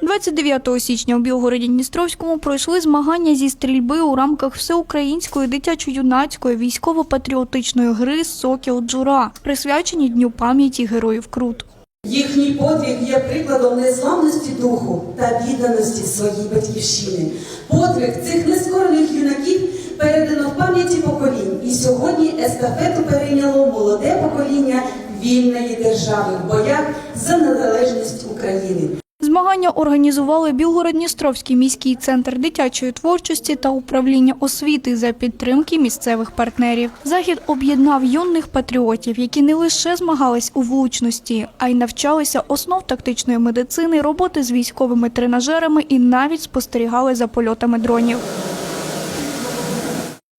29 січня у Білгороді Дністровському пройшли змагання зі стрільби у рамках всеукраїнської дитячо-юнацької військово-патріотичної гри Сокіл Джура, присвячені Дню пам'яті героїв Крут. Їхній подвиг є прикладом незламності духу та відданості своїй батьківщини. Подвиг цих нескорених юнаків передано в пам'яті поколінь. І сьогодні естафету перейняло молоде покоління вільної держави в боях за незалежність України. Змагання організували Білгород-Дністровський міський центр дитячої творчості та управління освіти за підтримки місцевих партнерів. Захід об'єднав юних патріотів, які не лише змагались у влучності, а й навчалися основ тактичної медицини, роботи з військовими тренажерами і навіть спостерігали за польотами дронів.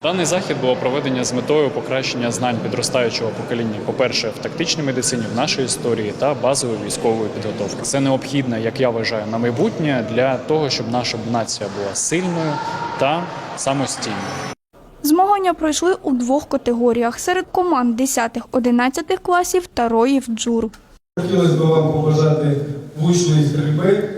Даний захід було проведення з метою покращення знань підростаючого покоління, по-перше, в тактичній медицині, в нашій історії та базової військової підготовки. Це необхідно, як я вважаю, на майбутнє для того, щоб наша нація була сильною та самостійною. Змагання пройшли у двох категоріях серед команд 10-11 класів та роїв джур. Хотілося б вам побажати влучної стрільби,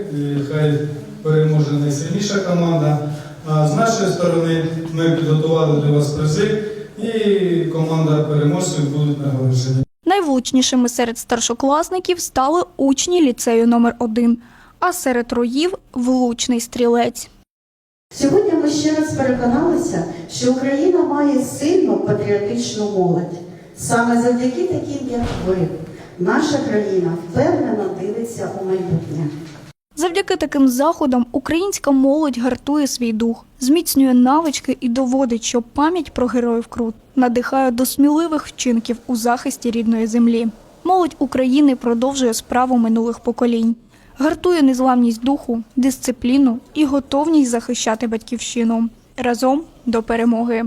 хай переможе найсильніша команда. А з нашої сторони ми підготували для вас призи і команда переможців будуть нагороджені. Найвлучнішими серед старшокласників стали учні ліцею номер 1 а серед роїв влучний стрілець. Сьогодні ми ще раз переконалися, що Україна має сильну патріотичну молодь. Саме завдяки таким, як ви, наша країна впевнено дивиться у майбутнє. Завдяки таким заходам українська молодь гартує свій дух, зміцнює навички і доводить, що пам'ять про героїв Крут надихає до сміливих вчинків у захисті рідної землі. Молодь України продовжує справу минулих поколінь, гартує незламність духу, дисципліну і готовність захищати батьківщину разом до перемоги.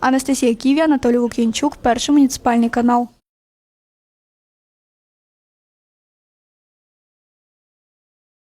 Анастасія Ківі, Анатолій Лук'янчук, перший муніципальний канал.